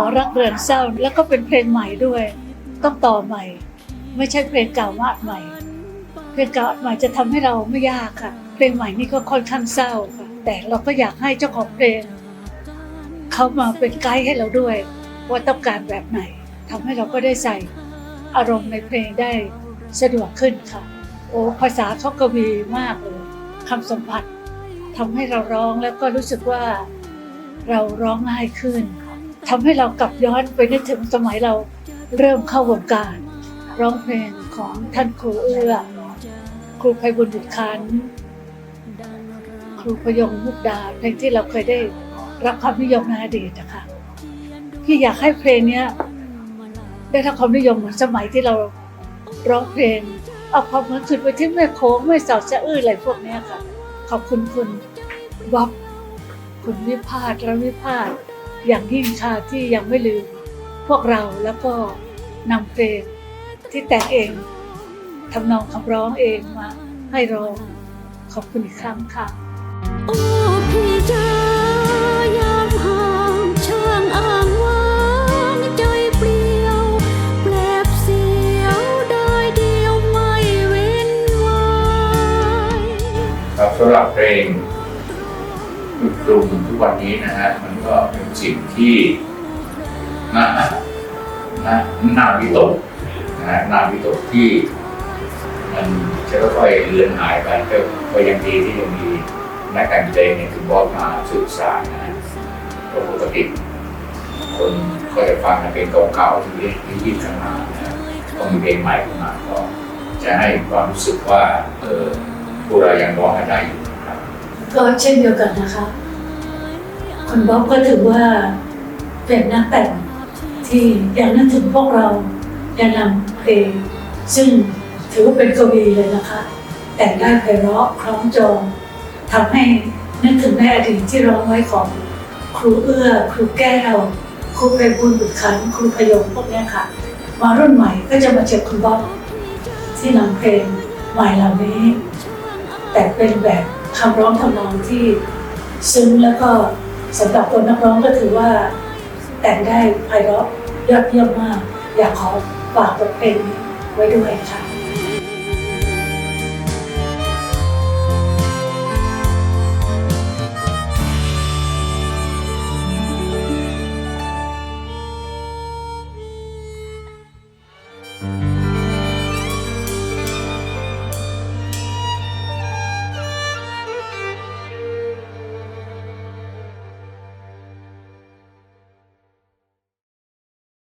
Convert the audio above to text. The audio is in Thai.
อรักเรือนเศร้าแล้วก็เป็นเพลงใหม่ด้วย ต้องต่อใหม่ ไม่ใช่เพลงเก่ามาดใหม่ เพลงเก่าอัดใหม่จะทำให้เราไม่ยากค่ะ เพลงใหม่นี่ก็ค่อนข้างเศร้าค่ะ แต่เราก็อยากให้เจ้าของเพลงเขามาเป็นไกด์ให้เราด้วย ว่าต้องการแบบไหนทำให้เราก็ได้ใส่อารมณ์ในเพลงได้สะดวกขึ้นค่ะ โอ้ภาษาเขากวีมากเลยคำสัมผัสทำให้เราร้องแล้วก็รู้สึกว่าเราร้องง่ายขึ้น ทำให้เรากลับย้อนไปนึกถึงสมัยเราเริ่มเข้าวงการ ร้องเพลงของท่านครูเอื้อครูไพบุญบุตรคันครูพยงมุกดาเพลงที่เราเคยได้รับความนิยมในอดีตนะคะพี่อยากให้เพลงนี้ได้รับความนิยมเหมือนสมัยที่เราร้องเพลงเอาความเหมือนขึ้นไปที่แม่โค้งแม่สาวจะอื้ออะไรพวกนี้ค่ะ ขอบคุณคุณบ๊อบคุณวิพาทและวิพาท อย่างยิ่งค่ะที่ยังไม่ลืมพวกเราแล้วก็นำเพลงที่แต่งเองทำนองคำร้องเองมาให้ร้องขอบคุณอีกครั้งค่ะ โอ้พี่จ้ายามห่างช่างอ่างวางใจเปลี่ยวแปลบเสียวได้เดียวไม่เว้นวายครับสำหรับเพลง ลูกกรุงทุกวันนี้นะฮะมันก็เป็นสิ่งที่น่าน่าน่าวิตกนะฮะน่าวิตกที่ มันจะค่อยๆเลือนหายไปก็ก็ยังดีที่ยังมีนักแต่งเพลงเนี่ยถึงบอกมาสื่อสารนะฮะปกติคนก็จะฟังเพลงเก่าๆที่ที่ยินกันมานะฮะก็มีเพลงใหม่ขึ้นมาก็จะให้ความรู้สึกว่าเออพวกเรายังร้องกันได้อยู่ ก็เช่นเดียวกันนะคะคุณบ๊อบก็ถือว่าเป็นนักแต่งที่ยังนึกถึงพวกเรายังนำเพลงซึ่งถือว่าเป็นกวีเลยนะคะ แต่งได้ไพเราะคล้องจองทำให้นึกถึงในอดีตที่ร้องไว้ของครูเอื้อ ครูแก้วครูไปบุญบุตรขันครูพยงพวกนี้ค่ะ มารุ่นใหม่ก็จะมาเจอคุณบ๊อบที่นำเพลงใหม่เหล่านี้ แต่เป็นแบบ คำร้องทำนองที่ซึ้งแล้วก็สำหรับคนนักร้องก็ถือว่า แต่งได้ไพเราะยอดเยี่ยมมาก อยากขอฝากบทเพลงไว้ด้วยค่ะ